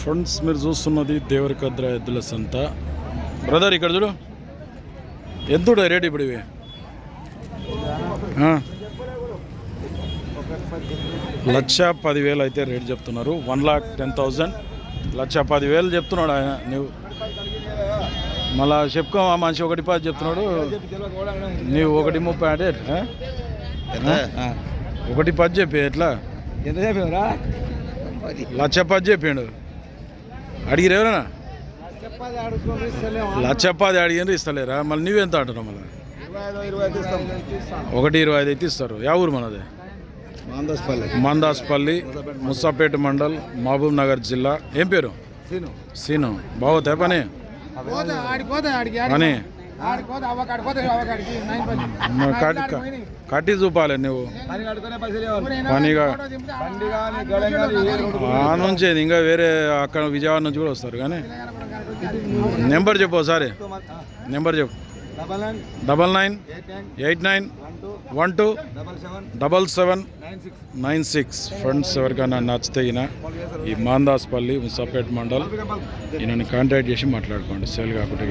Friends మీరు చూస్తున్నది దేవరకద్ర ఎద్దుల సంత. బ్రదర్ ఇక్కడ చూడు. ఎంత రేట్ ఇప్పుడు ఇవి. లక్ష పదివేలు అయితే రేట్ చెప్తున్నారు. One lakh ten thousand. లక్ష పదివేలు చెప్తున్నాడు ఆయన. నువ్వు మళ్ళా చెప్పుకో ఆ మనిషి ఒకటి పది చెప్తున్నాడు. నీవు ఒకటి ముప్పై అంటే? ఒకటి పది చెప్పి ఎట్లా? లక్ష పది చెప్పిండు అడిగిరు ఎవరైనా? లక్ష పది అడిగిన ఇస్తలేరా? మళ్ళీ నువ్వెంత అంటున్నావు మళ్ళీ? ఒకటి ఇరవై ఐదు అయితే ఇస్తారు. యా ఊరు మనది? మాందస్పల్లి. మందాస్పల్లి ముసాపేట మండల్ మహబూబ్ నగర్ జిల్లా. ఏం పేరు? సీను. సీను. బాగుతాయి పని? పని? కట్టి చూపాలి నువ్వు. ఆ నుంచి ఇంకా వేరే అక్కడ విజయవాడ నుంచి కూడా వస్తారు కానీ. నెంబర్ చెప్పు ఒకసారి. నెంబర్ చెప్పు. Double nine. Double nine. Eight nine. One two. Double seven. Double seven. Nine six. Friends ఎవరికైనా నచ్చితే ఈయన ఈ మాందాస్పల్లి ముసాపేట్ మండల్. ఈయనని కాంటాక్ట్ చేసి మాట్లాడుకోండి. సేల్ కాకుండా.